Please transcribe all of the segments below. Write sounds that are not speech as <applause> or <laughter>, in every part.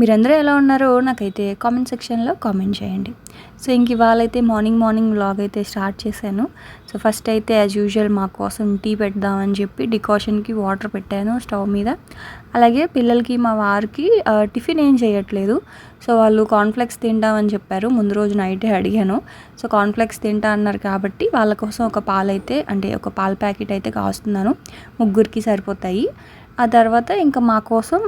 మీరందరూ ఎలా ఉన్నారో నాకైతే కామెంట్ సెక్షన్లో కామెంట్ చేయండి. సో ఇంక ఇవాళ అయితే మార్నింగ్ మార్నింగ్ వ్లాగ్ అయితే స్టార్ట్ చేశాను. సో ఫస్ట్ అయితే యాజ్ యూజువల్ మా కోసం టీ పెడదామని చెప్పి డికాషన్కి వాటర్ పెట్టాను స్టవ్ మీద. అలాగే పిల్లలకి మా వారికి టిఫిన్ ఏం చేయట్లేదు. సో వాళ్ళు కాన్ఫ్లెక్స్ తింటామని చెప్పారు. ముందు రోజు నైటే అడిగాను. సో కాన్ఫ్లెక్స్ తింటా అన్నారు కాబట్టి వాళ్ళ కోసం ఒక పాలైతే అంటే ఒక పాల ప్యాకెట్ అయితే కాస్తున్నాను. ముగ్గురికి సరిపోతాయి. ఆ తర్వాత ఇంకా మా కోసం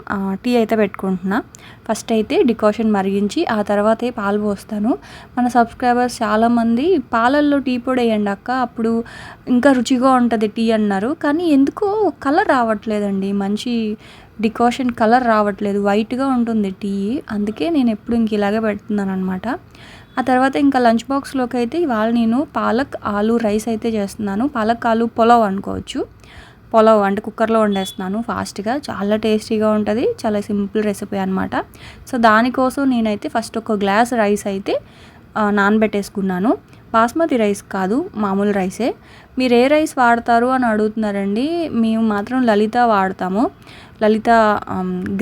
టీ అయితే పెట్టుకుంటున్నా. ఫస్ట్ అయితే డికాషన్ మరిగించి ఆ తర్వాతే పాలు పోస్తాను. మన సబ్స్క్రైబర్స్ చాలామంది పాలల్లో టీ పొడి వేయండి అక్క అప్పుడు ఇంకా రుచిగా ఉంటుంది టీ అన్నారు. కానీ ఎందుకో కలర్ రావట్లేదండి. మంచి డికాషన్ కలర్ రావట్లేదు. వైట్గా ఉంటుంది టీ. అందుకే నేను ఎప్పుడు ఇంక ఇలాగే పెడుతున్నాను అనమాట ఆ తర్వాత ఇంకా లంచ్ బాక్స్లోకి అయితే ఇవాళ నేను పాలక్ ఆలు రైస్ అయితే చేస్తున్నాను. పాలక్ ఆలు పొలవ్ అనుకోవచ్చు. పులావ్ అంటే కుక్కర్లో వండేస్తున్నాను ఫాస్ట్గా. చాలా టేస్టీగా ఉంటుంది చాలా సింపుల్ రెసిపీ అనమాట సో దానికోసం నేనైతే ఫస్ట్ ఒక గ్లాస్ రైస్ అయితే నానబెట్టేసుకున్నాను. బాస్మతి రైస్ కాదు మామూలు రైసే. మీరు ఏ రైస్ వాడతారు అని అడుగుతున్నారండి మేము మాత్రం లలిత వాడతాము. లలిత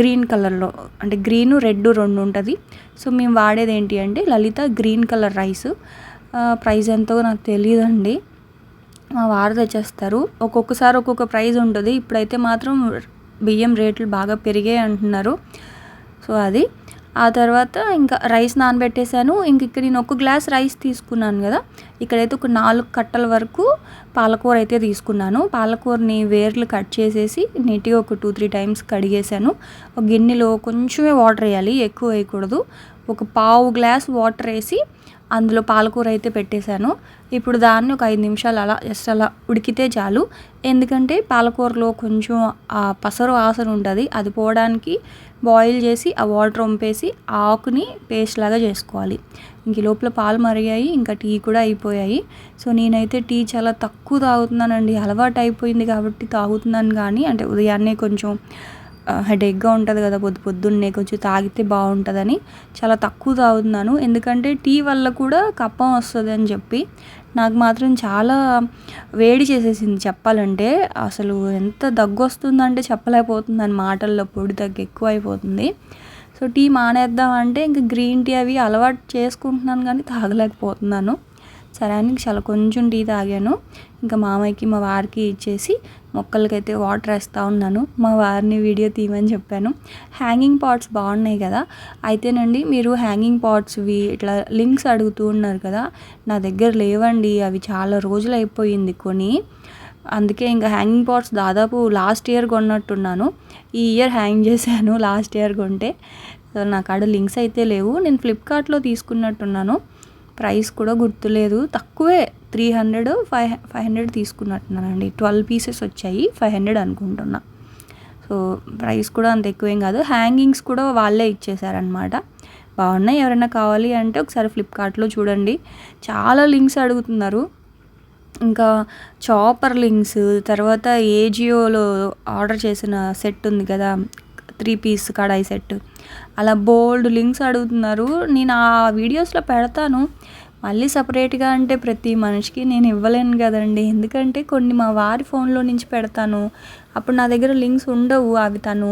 గ్రీన్ కలర్లో అంటే గ్రీన్ రెడ్ రెండు ఉంటుంది. సో మేము వాడేది ఏంటి అంటే Lalitha green colour rice. Price ఎంతో నాకు తెలియదండి. మా వారు తెచ్చేస్తారు. ఒక్కొక్కసారి ఒక్కొక్క ప్రైజ్ ఉంటుంది. ఇప్పుడైతే మాత్రం బియ్యం రేట్లు బాగా పెరిగాయి అంటున్నారు. సో అది. ఆ తర్వాత ఇంకా రైస్ నానబెట్టేశాను. ఇంక ఇక్కడ నేను ఒక గ్లాస్ రైస్ తీసుకున్నాను కదా. ఇక్కడైతే ఒక నాలుగు కట్టల వరకు పాలకూర అయితే తీసుకున్నాను. పాలకూరని వేర్లు కట్ చేసేసి నీట్గా ఒక టూ త్రీ టైమ్స్ కడిగేశాను. ఒక గిన్నెలో కొంచెమే వాటర్ వేయాలి. ఎక్కువ వేయకూడదు. ఒక పావు గ్లాస్ వాటర్ వేసి అందులో పాలకూర అయితే పెట్టేశాను. ఇప్పుడు దాన్ని ఒక ఐదు నిమిషాలు అలా జస్ట్ అలా ఉడికితే చాలు. ఎందుకంటే పాలకూరలో కొంచెం ఆ పసరు ఆసన ఉంటుంది. అది పోవడానికి బాయిల్ చేసి ఆ వాటర్ వంపేసి ఆ ఆకుని పేస్ట్ లాగా చేసుకోవాలి. ఇంక లోపల పాలు మరిగాయి ఇంకా టీ కూడా అయిపోయాయి. సో నేనైతే టీ చాలా తక్కువ తాగుతున్నానండి. అలవాటు అయిపోయింది కాబట్టి తాగుతున్నాను కానీ అంటే ఉదయాన్నే కొంచెం హెడేక్గా ఉంటుంది కదా పొద్దు పొద్దున్నే కొంచెం తాగితే బాగుంటుందని చాలా తక్కువ తాగుతున్నాను. ఎందుకంటే టీ వల్ల కూడా కప్పం వస్తుంది అని చెప్పి నాకు మాత్రం చాలా వేడి చేసేసింది చెప్పాలంటే. అసలు ఎంత దగ్గు వస్తుందంటే చెప్పలేకపోతుందని మాటల్లో పొడి దగ్గు ఎక్కువ అయిపోతుంది. సో టీ మానేద్దాం అంటే ఇంకా గ్రీన్ టీ అవి అలవాటు చేసుకుంటున్నాను కానీ తాగలేకపోతున్నాను. సరే అని చాలా కొంచెం టీ తాగాను. ఇంకా మామయ్యకి మా వారికి ఇచ్చేసి మొక్కలకైతే వాటర్ వేస్తూ ఉన్నాను. మా వారిని వీడియో తీయమని చెప్పాను. హ్యాంగింగ్ పాట్స్ బాగున్నాయి కదా. అయితేనండి మీరు హ్యాంగింగ్ పాట్స్వి ఇట్లా లింక్స్ అడుగుతూ ఉన్నారు కదా. నా దగ్గర లేవండి. అవి చాలా రోజులు అయిపోయింది కొని. అందుకే ఇంకా హ్యాంగింగ్ పాట్స్ దాదాపు లాస్ట్ ఇయర్ కొన్నట్టున్నాను. ఈ ఇయర్ హ్యాంగ్ చేశాను <laughs> లాస్ట్ ఇయర్ కొంటే. సో నా కాడ లింక్స్ అయితే లేవు. నేను ఫ్లిప్కార్ట్లో తీసుకున్నట్టున్నాను. ప్రైస్ కూడా గుర్తులేదు. తక్కువే. Three hundred five five hundred తీసుకున్నట్టున్నానండి. Twelve pieces వచ్చాయి ఫైవ్ హండ్రెడ్ అనుకుంటున్నా. సో ప్రైస్ కూడా అంత ఎక్కువేం కాదు. హ్యాంగింగ్స్ కూడా వాళ్ళే ఇచ్చేసారనమాట బాగున్నాయి. ఎవరైనా కావాలి అంటే ఒకసారి ఫ్లిప్కార్ట్లో చూడండి. చాలా లింక్స్ అడుగుతున్నారు. ఇంకా చాపర్ లింక్స్ తర్వాత ఏజియోలో ఆర్డర్ చేసిన సెట్ ఉంది కదా త్రీ పీస్ కడాయి సెట్. అలా బోల్డ్ లింక్స్ అడుగుతున్నారు. నేను ఆ వీడియోస్లో పెడతాను. మళ్ళీ సపరేట్గా అంటే ప్రతి మనిషికి నేను ఇవ్వలేను కదండి. ఎందుకంటే కొన్ని మా వారి ఫోన్లో నుంచి పెడతాను. అప్పుడు నా దగ్గర లింక్స్ ఉండవు. అవి తను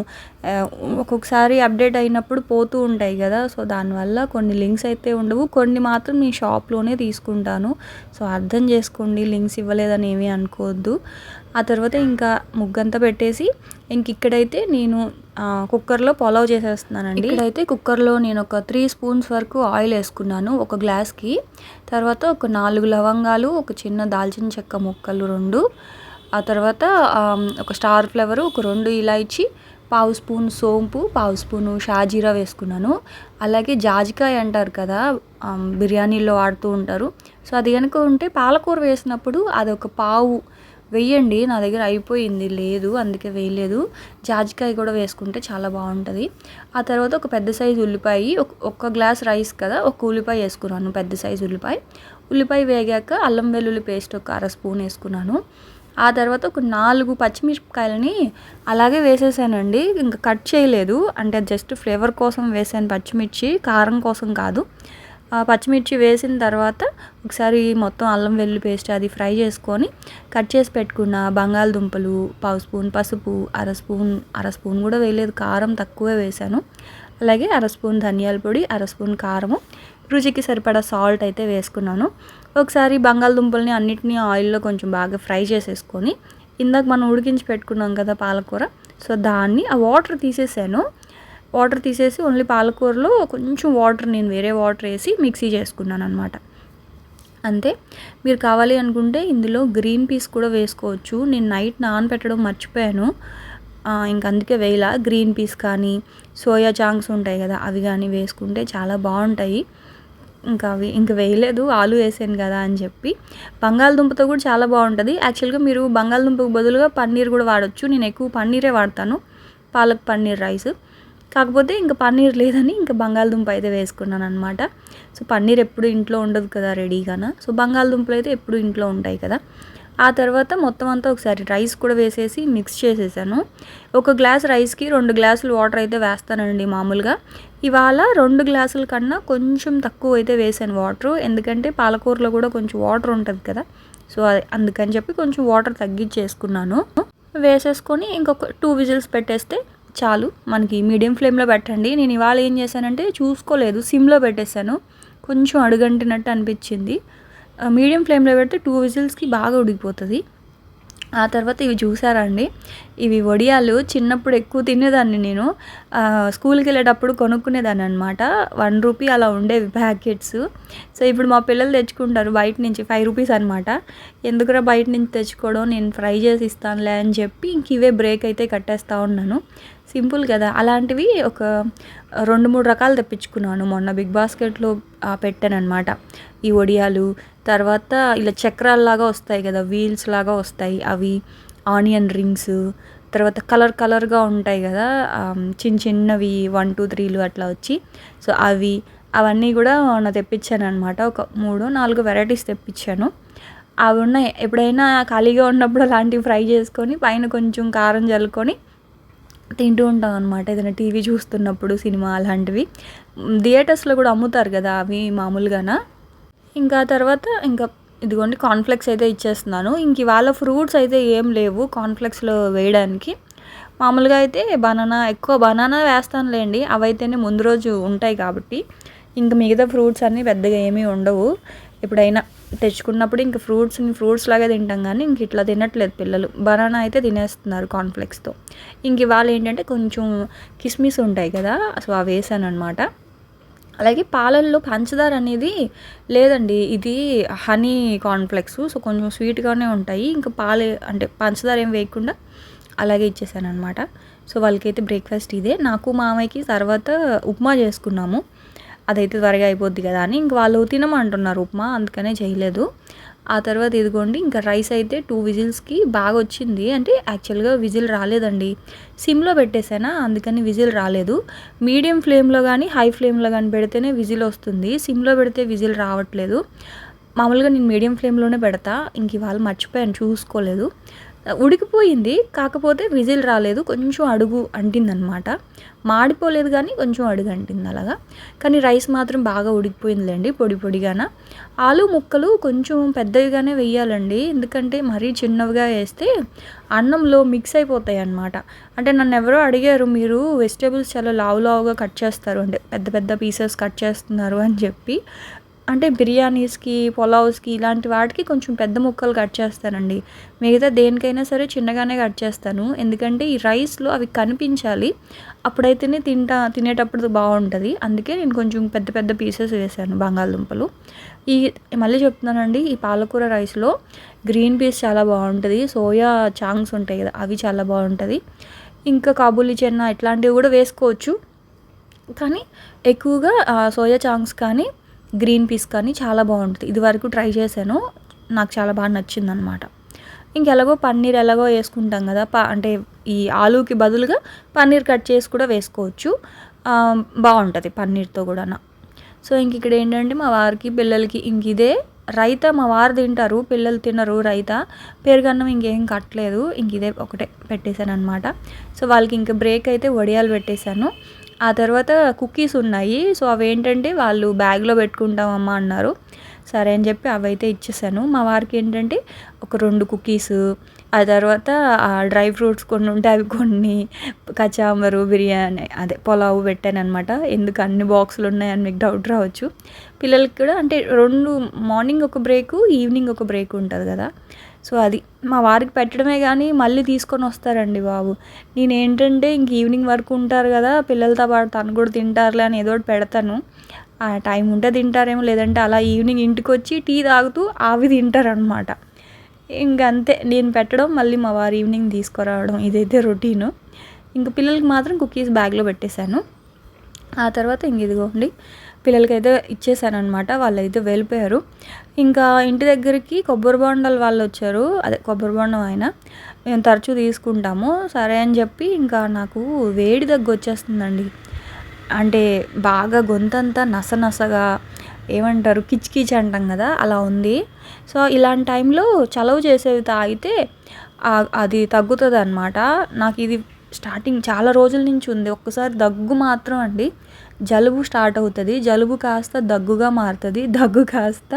ఒక్కొక్కసారి అప్డేట్ అయినప్పుడు పోతూ ఉంటాయి కదా. సో దానివల్ల కొన్ని లింక్స్ అయితే ఉండవు. కొన్ని మాత్రం మీ షాప్లోనే తీసుకుంటాను. సో అర్థం చేసుకోండి. లింక్స్ ఇవ్వలేదని ఏమీ అనుకోవద్దు. ఆ తర్వాత ఇంకా ముగ్గంతా పెట్టేసి ఇంక ఇక్కడైతే నేను కుక్కర్లో పొలావ్ చేసేస్తున్నానండి. ఇక్కడైతే కుక్కర్లో నేను ఒక త్రీ స్పూన్స్ వరకు ఆయిల్ వేసుకున్నాను ఒక గ్లాస్కి. తర్వాత ఒక నాలుగు లవంగాలు ఒక చిన్న దాల్చిన చెక్క ముక్కలు రెండు. ఆ తర్వాత ఒక స్టార్ ఫ్లవర్ ఒక రెండు ఇలాచి పావు స్పూన్ సోంపు పావు స్పూను షాజీరా వేసుకున్నాను. అలాగే జాజికాయ అంటారు కదా బిర్యానీలో వాడుతూ ఉంటారు. సో అది కనుక ఉంటే పాలకూర వేసినప్పుడు అది ఒక పావు వెయ్యండి నా దగ్గర అయిపోయింది లేదు అందుకే వేయలేదు. జాజికాయ కూడా వేసుకుంటే చాలా బాగుంటుంది. ఆ తర్వాత ఒక పెద్ద సైజు ఉల్లిపాయ ఒక ఒక్క గ్లాస్ రైస్ కదా ఒక ఉల్లిపాయ వేసుకున్నాను పెద్ద సైజు ఉల్లిపాయ. ఉల్లిపాయ వేగాక అల్లం వెల్లుల్లి పేస్ట్ ఒక అర స్పూన్ వేసుకున్నాను. ఆ తర్వాత ఒక నాలుగు పచ్చిమిరపకాయలని అలాగే వేసేసానండి. ఇంకా కట్ చేయలేదు. అంటే జస్ట్ ఫ్లేవర్ కోసం వేసాను పచ్చిమిర్చి కారం కోసం కాదు. ఆ పచ్చిమిర్చి వేసిన తర్వాత ఒకసారి మొత్తం అల్లం వెల్లుల్లి పేస్ట్ అది ఫ్రై చేసుకొని కట్ చేసి పెట్టుకున్న బంగాళదుంపలు పావు స్పూన్ పసుపు అర స్పూన్ అర స్పూన్ కూడా వేయలేదు. కారం తక్కువే వేశాను. అలాగే అర స్పూన్ ధనియాల పొడి అర స్పూన్ కారము రుచికి సరిపడా సాల్ట్ అయితే వేసుకున్నాను. ఒకసారి బంగాళదుంపల్ని అన్నిటినీ ఆయిల్లో కొంచెం బాగా ఫ్రై చేసేసుకొని ఇందాక మనం ఉడికించి పెట్టుకున్నాం కదా పాలకూర సో దాన్ని ఆ వాటర్ తీసేసాను. వాటర్ తీసేసి ఓన్లీ పాలకూరలో కొంచెం వాటర్ నేను వేరే వాటర్ వేసి మిక్సీ చేసుకున్నాను అనమాట అంతే. మీరు కావాలి అనుకుంటే ఇందులో గ్రీన్ పీస్ కూడా వేసుకోవచ్చు. నేను నైట్ నానబెట్టడం మర్చిపోయాను. ఇంక అందుకే వేయాల. గ్రీన్ పీస్ కానీ సోయా చాంగ్స్ ఉంటాయి కదా అవి కానీ వేసుకుంటే చాలా బాగుంటాయి. ఇంకా అవి ఇంకా వేయలేదు ఆలు వేసాను కదా అని చెప్పి. బంగాళదుంపతో కూడా చాలా బాగుంటుంది. యాక్చువల్గా మీరు బంగాళదుంపకు బదులుగా పన్నీర్ కూడా వాడచ్చు. నేను ఎక్కువ పన్నీరే వాడతాను పాలక్ పన్నీర్ రైస్. కాకపోతే ఇంకా పన్నీర్ లేదని ఇంకా బంగాళదుంప అయితే వేసుకున్నాను అనమాట సో పన్నీర్ ఎప్పుడు ఇంట్లో ఉండదు కదా రెడీగాన. సో బంగాళదుంపలు అయితే ఎప్పుడు ఇంట్లో ఉంటాయి కదా. ఆ తర్వాత మొత్తం అంతా ఒకసారి రైస్ కూడా వేసేసి మిక్స్ చేసేసాను. ఒక గ్లాస్ రైస్కి రెండు గ్లాసులు వాటర్ అయితే వేస్తానండి మామూలుగా. ఇవాళ రెండు గ్లాసుల కన్నా కొంచెం తక్కువ అయితే వేసాను వాటర్. ఎందుకంటే పాలకూరలో కూడా కొంచెం వాటర్ ఉంటుంది కదా. సో అందుకని చెప్పి కొంచెం వాటర్ తగ్గించేసుకున్నాను. వేసేసుకొని ఇంకొక టూ విజిల్స్ పెట్టేస్తే చాలు. మనకి మీడియం ఫ్లేమ్లో పెట్టండి. నేను ఇవాళ ఏం చేశానంటే చూసుకోలేదు. సిమ్లో పెట్టేశాను. కొంచెం అడుగంటినట్టు అనిపించింది. మీడియం ఫ్లేమ్లో పెడితే టూ విజిల్స్కి బాగా ఉడికిపోతుంది. ఆ తర్వాత ఇవి చూసారండి? ఇవి వడియాలు చిన్నప్పుడు ఎక్కువ తినేదాన్ని నేను. స్కూల్కి వెళ్ళేటప్పుడు కొనుక్కునేదాన్ని అనమాట వన్ రూపీ అలా ఉండేవి ప్యాకెట్స్. సో ఇప్పుడు మా పిల్లలు తెచ్చుకుంటారు బయట నుంచి ఫైవ్ రూపీస్ అనమాట ఎందుకురా బయట నుంచి తెచ్చుకోవడం? నేను ఫ్రై చేసి ఇస్తానులే అని చెప్పి ఇంక ఇవే బ్రేక్ అయితే కట్టేస్తూ ఉన్నాను. సింపుల్ కదా. అలాంటివి ఒక రెండు మూడు రకాలు తెప్పించుకున్నాను. మొన్న బిగ్ బాస్కెట్లో పెట్టాను ఈ వడియాలు తర్వాత ఇలా చక్రాల్లాగా వస్తాయి కదా వీల్స్ లాగా వస్తాయి. అవి ఆనియన్ రింగ్స్ తర్వాత కలర్ కలర్గా ఉంటాయి కదా చిన్న చిన్నవి వన్ టూ త్రీలు అట్లా వచ్చి. సో అవి అవన్నీ కూడా మొన్న తెప్పించాను అనమాట ఒక మూడు నాలుగు వెరైటీస్ తెప్పించాను. అవి ఉన్నాయి. ఎప్పుడైనా ఖాళీగా ఉన్నప్పుడు అలాంటివి ఫ్రై చేసుకొని పైన కొంచెం కారం చల్లుకొని తింటూ ఉంటాం అనమాట ఏదైనా టీవీ చూస్తున్నప్పుడు సినిమా అలాంటివి. థియేటర్స్లో కూడా అమ్ముతారు కదా అవి మామూలుగానా? ఇంకా తర్వాత ఇంకా ఇదిగోండి కాన్ఫ్లెక్స్ అయితే ఇచ్చేస్తున్నాను. ఇంక ఇవాళ ఫ్రూట్స్ అయితే ఏం లేవు కాన్ఫ్లెక్స్లో వేయడానికి. మామూలుగా అయితే బనానా ఎక్కువ బనానా వేస్తానులేండి. అవైతేనే ముందు రోజు ఉంటాయి కాబట్టి. ఇంకా మిగతా ఫ్రూట్స్ అన్నీ పెద్దగా ఏమీ ఉండవు. ఎప్పుడైనా తెచ్చుకున్నప్పుడు ఇంక ఫ్రూట్స్ని ఫ్రూట్స్ లాగే తింటాం కానీ ఇంక ఇట్లా తినట్లేదు పిల్లలు. బనానా అయితే తినేస్తున్నారు కాన్ఫ్లెక్స్తో ఇంక ఇవాళ ఏంటంటే కొంచెం కిస్మిస్ ఉంటాయి కదా సో అవి వేసాను అనమాట అలాగే పాలల్లో పంచదార అనేది లేదండి ఇది హనీ కాన్ఫ్లెక్స్ సో కొంచెం స్వీట్గానే ఉంటాయి. ఇంకా పాలు అంటే పంచదార ఏం వేయకుండా అలాగే ఇచ్చేసాను అనమాట సో వాళ్ళకైతే బ్రేక్ఫాస్ట్ ఇదే. నాకు మామయ్యకి తర్వాత ఉప్మా చేసుకున్నాము. అదైతే త్వరగా అయిపోద్ది కదా అని ఇంక వాళ్ళు తినమంటున్నారు ఉప్మా అందుకనే చేయలేదు. ఆ తర్వాత ఇదిగోండి ఇంకా రైస్ అయితే టూ విజిల్స్కి బాగా వచ్చింది. అంటే యాక్చువల్గా విజిల్ రాలేదండి. సిమ్లో పెట్టేసానా అందుకని విజిల్ రాలేదు. మీడియం ఫ్లేమ్లో కానీ హై ఫ్లేమ్లో కానీ పెడితేనే విజిల్ వస్తుంది. సిమ్లో పెడితే విజిల్ రావట్లేదు. మామూలుగా నేను మీడియం ఫ్లేమ్లోనే పెడతా. ఇంక ఇవాళ మర్చిపోయాను చూసుకోలేదు. ఉడికిపోయింది. కాకపోతే విజిల్ రాలేదు. కొంచెం అడుగు అంటిందనమాట. మాడిపోలేదు కానీ కొంచెం అడుగు అంటింది అలాగా. కానీ రైస్ మాత్రం బాగా ఉడికిపోయిందిలేండి పొడి పొడిగాన. ఆలు ముక్కలు కొంచెం పెద్దవిగానే వేయాలండి ఎందుకంటే మరీ చిన్నవిగా వేస్తే అన్నంలో మిక్స్ అయిపోతాయి అన్నమాట అంటే నన్ను ఎవరో అడిగారు మీరు వెజిటేబుల్స్ చాలా లావు లావుగా కట్ చేస్తారు. అంటే పెద్ద పెద్ద పీసెస్ కట్ చేస్తున్నారు అని చెప్పి. అంటే బిర్యానీస్కి పులావ్స్కి ఇలాంటి వాటికి కొంచెం పెద్ద ముక్కలు కట్ చేస్తానండి. మిగతా దేనికైనా సరే చిన్నగానే కట్ చేస్తాను. ఎందుకంటే ఈ రైస్లో అవి కనిపించాలి. అప్పుడైతేనే తింటా తినేటప్పుడు బాగుంటుంది. అందుకే నేను కొంచెం పెద్ద పెద్ద పీసెస్ వేసాను బంగాళదుంపలు. ఈ మళ్ళీ చెప్తున్నానండి ఈ పాలకూర రైస్లో గ్రీన్ పీస్ చాలా బాగుంటుంది. సోయా చాంగ్స్ ఉంటాయి కదా అవి చాలా బాగుంటుంది. ఇంకా కాబూలీ చెన్న ఇట్లాంటివి కూడా వేసుకోవచ్చు. కానీ ఎక్కువగా సోయా చాంగ్స్ కానీ గ్రీన్ పీస్ కానీ చాలా బాగుంటుంది. ఇది వరకు ట్రై చేశాను. నాకు చాలా బాగా నచ్చింది అనమాట ఇంకెలాగో పన్నీర్ ఎలాగో వేసుకుంటాం కదా ప అంటే ఈ ఆలూకి బదులుగా పన్నీర్ కట్ చేసి కూడా వేసుకోవచ్చు. బాగుంటుంది పన్నీర్తో కూడా సో ఇంక ఇక్కడ ఏంటంటే మా వారికి పిల్లలకి ఇంక ఇదే. రైతా మా వారు తింటారు పిల్లలు తినరు రైతా. పెరుగన్నం ఇంకేం కట్టలేదు. ఇంక ఇదే ఒకటే పెట్టేశాను అనమాట సో వాళ్ళకి ఇంక బ్రేక్ అయితే వడియాలు పెట్టేశాను. ఆ తర్వాత కుకీస్ ఉన్నాయి. సో అవి ఏంటంటే వాళ్ళు బ్యాగ్లో పెట్టుకుంటామమ్మా అన్నారు. సరే అని చెప్పి అవైతే ఇచ్చేసాను. మా వారికి ఏంటంటే ఒక రెండు కుకీస్ ఆ తర్వాత ఆ డ్రై ఫ్రూట్స్ కొన్ని ఉంటే అవి కొన్ని కచాంబరు బిర్యానీ అదే పులావ్ పెట్టాను అనమాట ఎందుకు అన్ని బాక్సులు ఉన్నాయని మీకు డౌట్ రావచ్చు. పిల్లలకి కూడా అంటే రెండు మార్నింగ్ ఒక బ్రేకు ఈవినింగ్ ఒక బ్రేక్ ఉంటుంది కదా. సో అది మా వారికి పెట్టడమే కానీ మళ్ళీ తీసుకొని వస్తారండి బాబు. నేను ఏంటంటే ఇంక ఈవినింగ్ వరకు ఉంటారు కదా పిల్లలతో పాటు తను కూడా తింటారులే అని ఏదో ఒకటి పెడతాను. ఆ టైం ఉంటే తింటారేమో లేదంటే అలా ఈవినింగ్ ఇంటికి వచ్చి టీ తాగుతూ అవి తింటారనమాట ఇంకంతే. నేను పెట్టడం మళ్ళీ మా వారు ఈవినింగ్ తీసుకురావడం ఇదైతే రొటీను. ఇంక పిల్లలకి మాత్రం కుకీస్ బ్యాగ్లో పెట్టేశాను. ఆ తర్వాత ఇంక ఇదిగోండి పిల్లలకైతే ఇచ్చేసాను అనమాట వాళ్ళైతే వెళ్ళిపోయారు. ఇంకా ఇంటి దగ్గరికి కొబ్బరి బొండాలు వాళ్ళు వచ్చారు. అదే కొబ్బరి బొండం ఆయన మేము తరచూ తీసుకుంటాము. సరే అని చెప్పి ఇంకా నాకు వేడి దగ్గు వచ్చేస్తుందండి. అంటే బాగా గొంతంతా నసనసగా ఏమంటారు? కిచ్ కిచ్ అంటాం కదా అలా ఉంది. సో ఇలాంటి టైంలో చలవ చేసేవి తాగితే అది తగ్గుతుంది అనమాట నాకు ఇది స్టార్టింగ్ చాలా రోజుల నుంచి ఉంది. ఒక్కసారి దగ్గు మాత్రం అండి జలుబు స్టార్ట్ అవుతుంది. జలుబు కాస్త దగ్గుగా మారుతుంది. దగ్గు కాస్త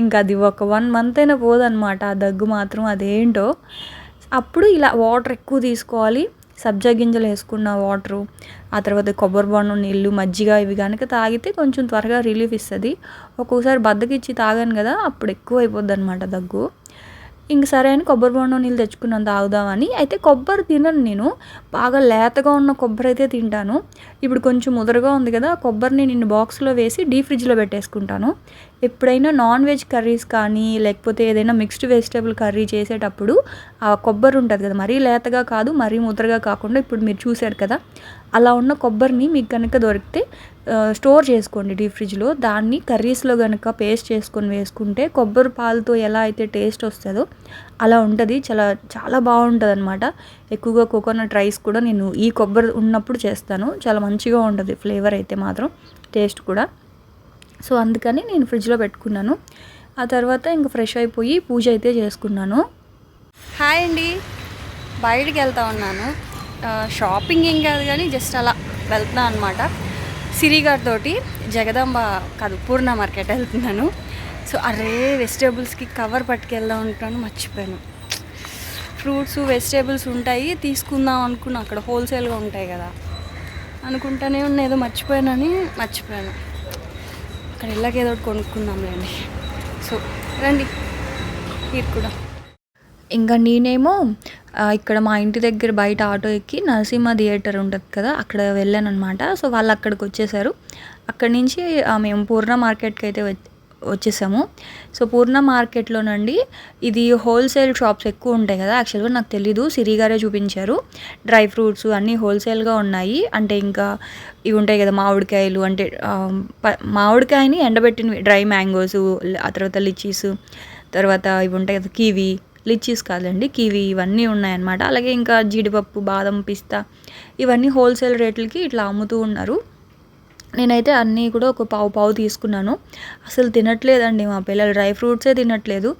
ఇంకా అది ఒక వన్ మంత్ అయినా పోదనమాట ఆ దగ్గు మాత్రం అదేంటో. అప్పుడు ఇలా వాటర్ ఎక్కువ తీసుకోవాలి. సబ్జా గింజలు వేసుకున్న వాటరు ఆ తర్వాత కొబ్బరి బొండం నీళ్ళు మజ్జిగ ఇవి కనుక తాగితే కొంచెం త్వరగా రిలీఫ్ ఇస్తుంది. ఒక్కొక్కసారి బద్దకిచ్చి తాగాను కదా అప్పుడు ఎక్కువ అయిపోద్ది అనమాట దగ్గు. ఇంక సరే అని కొబ్బరి బొండం నీళ్ళు తెచ్చుకున్నాను తాగుదామని. అయితే కొబ్బరి తినను నేను. బాగా లేతగా ఉన్న కొబ్బరి అయితే తింటాను. ఇప్పుడు కొంచెం ముదరగా ఉంది కదా కొబ్బరిని నేను బాక్స్లో వేసి డీప్ ఫ్రిడ్జ్లో పెట్టేసుకుంటాను. ఎప్పుడైనా నాన్ వెజ్ కర్రీస్ కానీ లేకపోతే ఏదైనా మిక్స్డ్ వెజిటేబుల్ కర్రీ చేసేటప్పుడు ఆ కొబ్బరి ఉంటుంది కదా మరీ లేతగా కాదు మరీ ముద్రగా కాకుండా ఇప్పుడు మీరు చూశారు కదా అలా ఉన్న కొబ్బరిని మీకు కనుక దొరికితే స్టోర్ చేసుకోండి డీప్ ఫ్రిడ్జ్లో. దాన్ని కర్రీస్లో కనుక పేస్ట్ చేసుకొని వేసుకుంటే కొబ్బరి పాలతో ఎలా అయితే టేస్ట్ వస్తుందో అలా ఉంటుంది. చాలా చాలా బాగుంటుంది అనమాట ఎక్కువగా కోకోనట్ రైస్ కూడా నేను ఈ కొబ్బరి ఉన్నప్పుడు చేస్తాను. చాలా మంచిగా ఉంటుంది ఫ్లేవర్ అయితే మాత్రం టేస్ట్ కూడా. సో అందుకని నేను ఫ్రిడ్జ్లో పెట్టుకున్నాను. ఆ తర్వాత ఇంక ఫ్రెష్ అయిపోయి పూజ అయితే చేసుకున్నాను. హాయ్ అండి. బయటికి వెళ్తా ఉన్నాను. షాపింగ్ ఏం కాదు కానీ జస్ట్ అలా వెళ్తున్నా అనమాట సిరి గారితో జగదాంబ కాదు పూర్ణ మార్కెట్ వెళ్తున్నాను. సో అరే వెజిటేబుల్స్కి కవర్ పట్టుకెళ్దాం ఉంటాను మర్చిపోయాను. ఫ్రూట్స్ వెజిటేబుల్స్ ఉంటాయి తీసుకుందాం అనుకున్నా. అక్కడ హోల్సేల్గా ఉంటాయి కదా. అనుకుంటానే ఉన్న ఏదో మర్చిపోయానని మర్చిపోయాను. అక్కడ వెళ్ళాక ఏదో ఒకటి కొనుక్కుందాంలేండి. సో రండి. మీరు కూడా. ఇంకా నేనేమో ఇక్కడ మా ఇంటి దగ్గర బయట ఆటో ఎక్కి నరసింహ థియేటర్ ఉంటుంది కదా అక్కడ వెళ్ళాను అనమాట సో వాళ్ళు అక్కడికి వచ్చేసారు. అక్కడి నుంచి మేము పూర్ణ మార్కెట్కి అయితే వచ్చేసాము. సో పూర్ణ మార్కెట్లోనండి ఇది హోల్సేల్ షాప్స్ ఎక్కువ ఉంటాయి కదా యాక్చువల్గా నాకు తెలీదు. సిరి గారే చూపించారు. డ్రై ఫ్రూట్స్ అన్నీ హోల్సేల్గా ఉన్నాయి. అంటే ఇంకా ఇవి ఉంటాయి కదా మామిడికాయలు అంటే మామిడికాయని ఎండబెట్టినవి డ్రై మ్యాంగోస్ ఆ తర్వాత లిచీస్ తర్వాత ఇవి ఉంటాయి కదా కివి లిచీస్ కాదండి కివి ఇవన్నీ ఉన్నాయన్నమాట. అలాగే ఇంకా జీడిపప్పు బాదం పిస్తా ఇవన్నీ హోల్సేల్ రేట్లకి ఇట్లా అమ్ముతూ ఉన్నారు. నేనైతే అన్నీ కూడా ఒక పావు పావు తీసుకున్నాను. అసలు తినట్లేదండి మా పిల్లలు డ్రై ఫ్రూట్సే తినట్లేదు.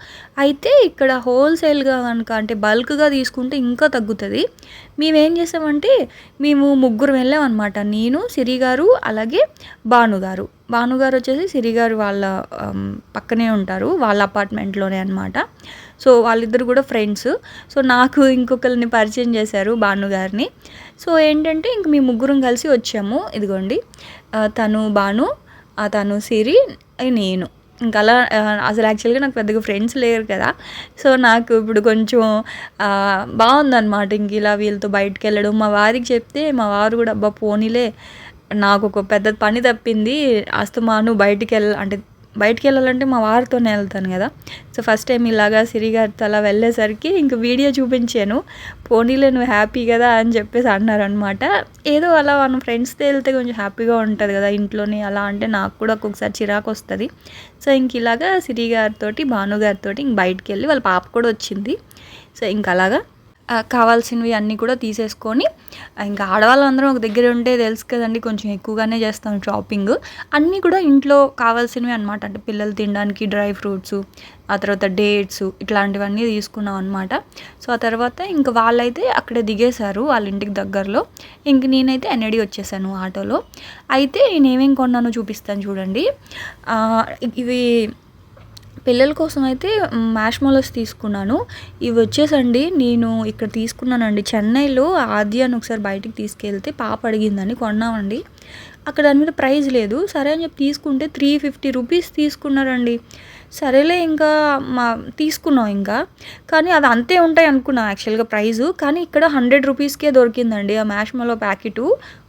అయితే ఇక్కడ హోల్సేల్గా కనుక అంటే బల్క్గా తీసుకుంటే ఇంకా తగ్గుతుంది. మేమేం చేసామంటే మేము ముగ్గురు వెళ్ళామన్నమాట. నేను సిరి గారు అలాగే భానుగారు భానుగారు వచ్చేసి సిరి గారు వాళ్ళ పక్కనే ఉంటారు వాళ్ళ అపార్ట్మెంట్లోనే అనమాట సో వాళ్ళిద్దరు కూడా ఫ్రెండ్స్ సో నాకు ఇంకొకరిని పరిచయం చేశారు భాను గారిని. సో ఏంటంటే ఇంక మీ ముగ్గురం కలిసి వచ్చాము. ఇదిగోండి. తను భాను తను సిరి నేను. ఇంకా అలా అసలు యాక్చువల్గా నాకు పెద్దగా ఫ్రెండ్స్ లేరు కదా. సో నాకు ఇప్పుడు కొంచెం బాగుందన్నమాట ఇంక ఇలా వీళ్ళతో బయటకు వెళ్ళడం. మా వారికి చెప్తే మా వారు కూడా అబ్బా పోనీలే. నాకు ఒక పెద్ద పని తప్పింది. అస్తమాను బయటికి వెళ్ళ అంటే బయటికి వెళ్ళాలంటే మా వారితోనే వెళ్తాను కదా. సో ఫస్ట్ టైం ఇలాగా సిరిగారితో అలా వెళ్ళేసరికి ఇంక వీడియో చూపించాను. పోనీలే నువ్వు హ్యాపీ కదా అని చెప్పేసి అన్నారనమాట ఏదో అలా మన ఫ్రెండ్స్తో వెళ్తే కొంచెం హ్యాపీగా ఉంటుంది కదా ఇంట్లోనే అలా అంటే నాకు కూడా ఒక్కొక్కసారి చిరాకు వస్తుంది. సో ఇంక ఇలాగా సిరి భానుగారితో ఇంక బయటికి వెళ్ళి వాళ్ళ పాప కూడా వచ్చింది. సో ఇంక అలాగా కావాల్సినవి అన్నీ కూడా తీసేసుకొని ఇంకా ఆడవాళ్ళందరం ఒక దగ్గర ఉంటే తెలుసు కదండి కొంచెం ఎక్కువగానే చేస్తాం షాపింగ్ అన్నీ కూడా ఇంట్లో కావాల్సినవి అనమాట అంటే పిల్లలు తినడానికి డ్రై ఫ్రూట్స్ ఆ తర్వాత డేట్స్ ఇట్లాంటివన్నీ తీసుకున్నాం అనమాట సో ఆ తర్వాత ఇంకా వాళ్ళైతే అక్కడే దిగేశారు వాళ్ళ ఇంటికి దగ్గరలో. ఇంక నేనైతే ఎన్ఐడి వచ్చేసాను ఆటోలో. అయితే నేను కొన్నానో చూపిస్తాను చూడండి. ఇవి పిల్లల కోసం అయితే మ్యాష్మోలస్ తీసుకున్నాను. ఇవి వచ్చేసండి నేను ఇక్కడ తీసుకున్నానండి. చెన్నైలో ఆద్య అని ఒకసారి బయటికి తీసుకెళ్తే పాప అడిగిందని కొన్నామండి. అక్కడ దాని మీద ప్రైజ్ లేదు. సరే అని చెప్పి తీసుకుంటే త్రీ ఫిఫ్టీ రూపీస్ తీసుకున్నారండి. సరేలే ఇంకా మా తీసుకున్నాం ఇంకా. కానీ అది అంతే ఉంటాయి అనుకున్నాం యాక్చువల్గా ప్రైజు. కానీ ఇక్కడ హండ్రెడ్ రూపీస్కే దొరికిందండి ఆ మ్యాష్మలో ప్యాకెట్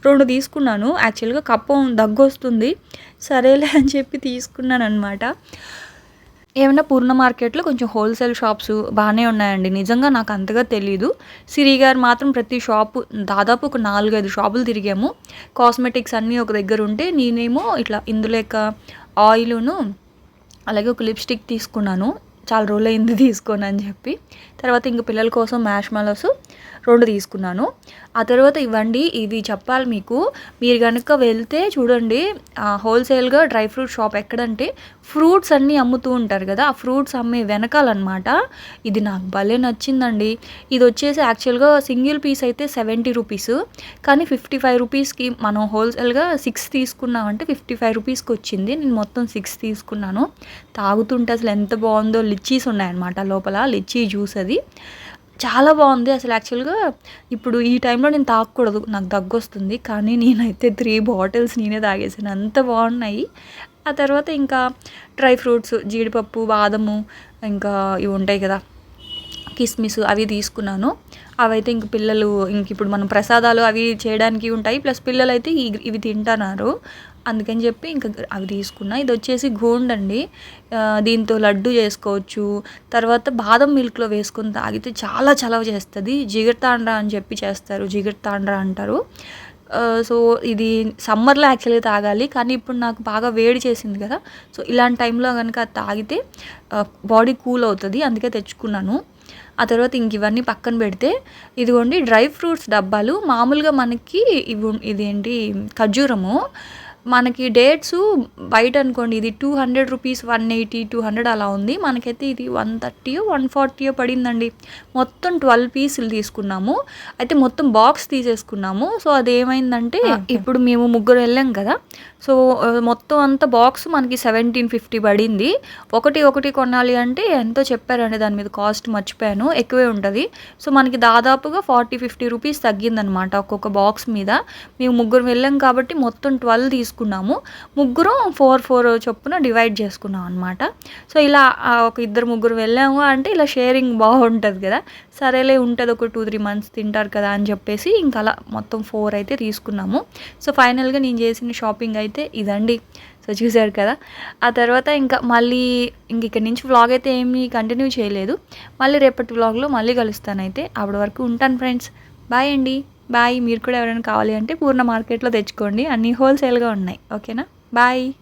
రెండు తీసుకున్నాను. యాక్చువల్గా కప్పం దగ్గు వస్తుంది సరేలే అని చెప్పి తీసుకున్నాను అనమాట ఏమైనా పూర్ణ మార్కెట్లో కొంచెం హోల్సేల్ షాప్స్ బాగానే ఉన్నాయండి. నిజంగా నాకు అంతగా తెలీదు. సిరి గారు మాత్రం ప్రతి షాపు దాదాపు ఒక నాలుగైదు షాపులు తిరిగాము. కాస్మెటిక్స్ అన్నీ ఒక దగ్గర ఉంటే నేనేమో ఇట్లా ఇందులో యొక్క ఆయిల్ను అలాగే ఒక లిప్స్టిక్ తీసుకున్నాను. చాలా రోజులు అయింది <laughs> తీసుకోనని అని చెప్పి. తర్వాత ఇంక పిల్లల కోసం మ్యాష్ మలోస్ రెండు తీసుకున్నాను. ఆ తర్వాత ఇవ్వండి ఇవి చెప్పాలి మీకు. మీరు కనుక వెళ్తే చూడండి హోల్సేల్గా డ్రై ఫ్రూట్ షాప్ ఎక్కడంటే ఫ్రూట్స్ అన్నీ అమ్ముతూ ఉంటారు కదా ఆ ఫ్రూట్స్ అమ్మే వెనకాలన్నమాట. ఇది నాకు భలే నచ్చిందండి. ఇది వచ్చేసి యాక్చువల్గా సింగిల్ పీస్ అయితే సెవెంటీ రూపీస్. కానీ ఫిఫ్టీ ఫైవ్ రూపీస్కి మనం హోల్సేల్గా సిక్స్ తీసుకున్నామంటే ఫిఫ్టీ ఫైవ్ రూపీస్కి వచ్చింది. నేను మొత్తం సిక్స్ తీసుకున్నాను. తాగుతుంటే అసలు ఎంత బాగుందో లిచ్చీస్ ఉన్నాయన్నమాట లోపల లిచ్చీ జ్యూస్ అది. చాలా బాగుంది అసలు యాక్చువల్గా. ఇప్పుడు ఈ టైంలో నేను తాగకూడదు నాకు దగ్గు వస్తుంది కానీ నేనైతే త్రీ బాటిల్స్ నేనే తాగేసాను. అంత బాగున్నాయి. ఆ తర్వాత ఇంకా డ్రై ఫ్రూట్స్ జీడిపప్పు బాదము ఇంకా ఇవి ఉంటాయి కదా కిస్మిస్ అవి తీసుకున్నాను. అవైతే ఇంక పిల్లలు ఇంక ఇప్పుడు మనం ప్రసాదాలు అవి చేయడానికి ఉంటాయి. ప్లస్ పిల్లలు అయితే ఈ- ఇవి తింటున్నారు. అందుకని చెప్పి ఇంకా అవి తీసుకున్నా. ఇది వచ్చేసి గోండ్ అండి దీంతో లడ్డు చేసుకోవచ్చు. తర్వాత బాదం మిల్క్లో వేసుకొని తాగితే చాలా చలవ చేస్తుంది. జిగర్తాండ్రా అని చెప్పి చేస్తారు. జిగర్తాండ్రా అంటారు. సో ఇది సమ్మర్లో యాక్చువల్గా తాగాలి. కానీ ఇప్పుడు నాకు బాగా వేడి చేసింది కదా. సో ఇలాంటి టైంలో కనుక అది తాగితే బాడీ కూల్ అవుతుంది. అందుకే తెచ్చుకున్నాను. ఆ తర్వాత ఇంక ఇవన్నీ పక్కన పెడితే ఇదిగోండి డ్రై ఫ్రూట్స్ డబ్బాలు. మామూలుగా మనకి ఇవి ఇదేంటి ఖర్జూరము. మనకి డేట్స్ బయట అనుకోండి ఇది two hundred rupees one eighty two hundred అలా ఉంది. మనకైతే ఇది వన్ థర్టీయో వన్ ఫార్టీయో పడిందండి. మొత్తం ట్వెల్వ్ పీసులు తీసుకున్నాము. అయితే మొత్తం బాక్స్ తీసేసుకున్నాము. సో అది ఏమైందంటే ఇప్పుడు మేము ముగ్గురు వెళ్ళాం కదా. సో మొత్తం అంతా బాక్స్ మనకి సెవెంటీన్ ఫిఫ్టీ పడింది. ఒకటి ఒకటి కొనాలి అంటే ఎంతో చెప్పారండి. దాని మీద కాస్ట్ మర్చిపోయాను. ఎక్కువే ఉంటుంది. సో మనకి దాదాపుగా ఫార్టీ ఫిఫ్టీ రూపీస్ తగ్గిందనమాట ఒక్కొక్క బాక్స్ మీద. మేము ముగ్గురు వెళ్ళాం కాబట్టి మొత్తం ట్వెల్వ్ చేసుకున్నాము ముగ్గురు ఫోర్ ఫోర్ చొప్పున డివైడ్ చేసుకున్నాం అనమాట సో ఇలా ఒక ఇద్దరు ముగ్గురు వెళ్ళాము అంటే ఇలా షేరింగ్ బాగుంటుంది కదా. సరేలే ఉంటుంది ఒక టూ త్రీ మంత్స్ తింటారు కదా అని చెప్పేసి ఇంకా అలా మొత్తం ఫోర్ అయితే తీసుకున్నాము. సో ఫైనల్గా నేను చేసిన షాపింగ్ అయితే ఇదండి. సో చూసారు కదా. ఆ తర్వాత ఇంకా మళ్ళీ ఇంక ఇక్కడి నుంచి వ్లాగ్ అయితే ఏమీ కంటిన్యూ చేయలేదు. మళ్ళీ రేపటి వ్లాగ్లో మళ్ళీ కలుస్తానైతే అప్పటి వరకు ఉంటాను ఫ్రెండ్స్ బాయ్ అండి. బాయ్ మీరు కూడా ఎవరైనా కావాలి అంటే పూర్ణ మార్కెట్లో తెచ్చుకోండి. అన్నీ హోల్సేల్గా ఉన్నాయి. ఓకేనా? బాయ్.